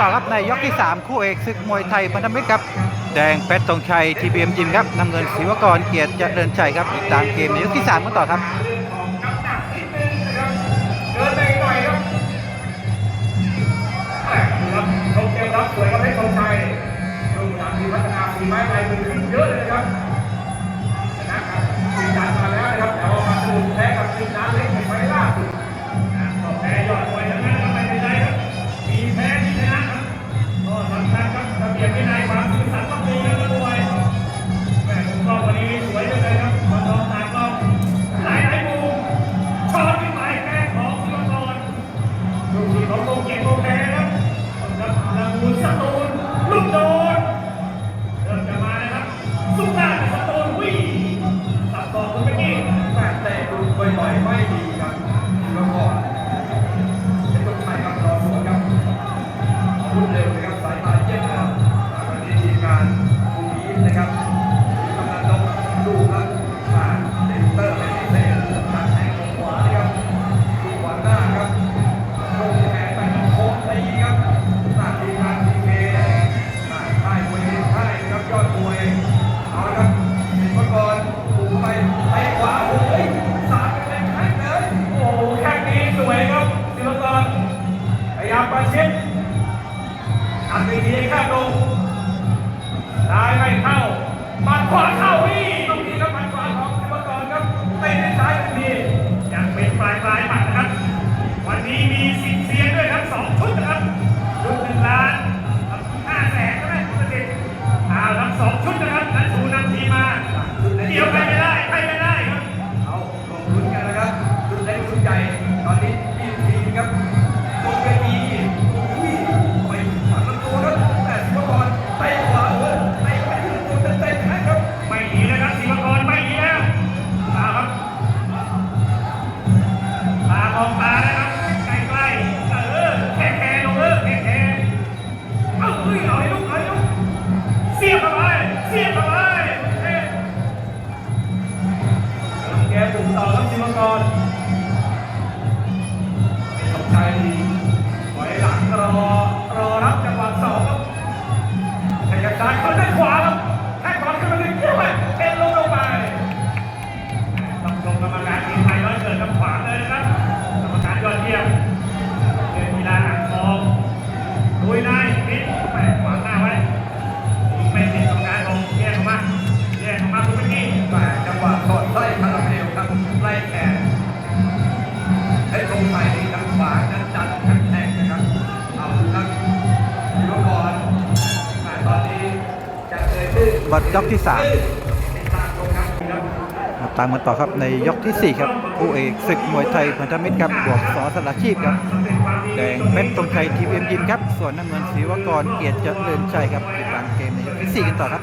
ต่อครับในยกที่ 3 คู่เอกศึกมวยไทยพันธมิตรครับ แดงเพชรตงชัยทีเบียมยิมครับนำเงินศิวกรเกียรติจะเดินชัยครับติดตามเกมในยกที่3กัต่อครับเกมรับสวยครับเพชรงชัยดูนาทีพัฒนาฝีไม้ลายมือขึ้นเยอะเลยครับ ซ้ายไม่เข้าปัดขวาเข้านี่ตรงนี้ครับปัดขวาของศิวกรครับเตะด้วยซ้ายทันทียังเป็นปลายปลายหมัดนะครับ วันนี้มีสิบเสียงด้วยครับสองชุดนะครับชุดหนึ่งล้านห้าแสนใช่ไหมคุณประสิท่เอาทั้งสองชุดนะครับ Amen. บัตรยกที่สามตามกันต่อครับในยกที่ 4 ครับคู่เอกศึกมวยไทยพันธมิตรครับบวกสอสละชีพครับแดงเม็ดตรงไทยทีมเอ็มยิมครับ ส่วนน้ำเงินศรีวกรเกียรติเจริญชัยครับติดตามเกมในยกที่ 4 กันต่อครับ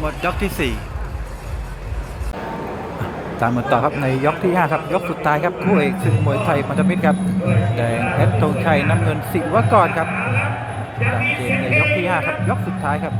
หมดยกที่สี่ตามมาต่อครับในยกที่ 5 ครับ ยกสุดท้ายครับคู่เอกศึกมวยไทยพันธมิตรครับแดงเพชรธงชัยน้ำเงินสิวกรครับตามเกมในยกที่ 5 ครับ ยกสุดท้ายครับ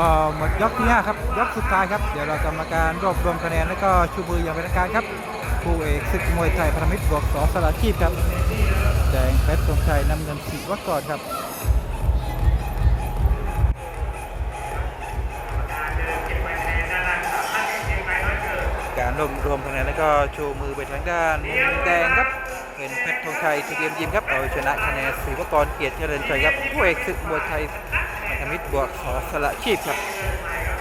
ก็หมดยกที่5ครับยกสุดท้ายครับเดี๋ยวเราจะมาการรวบรวมคะแนนแล้วก็ชูมืออย่างเป็นทางการครับคู่เอกศึกมวยไทยพรมิตรบวกสอสลัดชีพครับแดงเพชรสงชัยนำเงินสีวัดก่อนครับการรวมรวมคะแนนแล้วก็ชูมือไปทางด้านแดงครับเป็นเพชรธงชัยทีเดียมยิมครับเอาชนะคะแนนสีวกรเกียรติเจริญชัยครับผู้เอกศึกมวยไทย มิตรบวกขอสละชีพครับ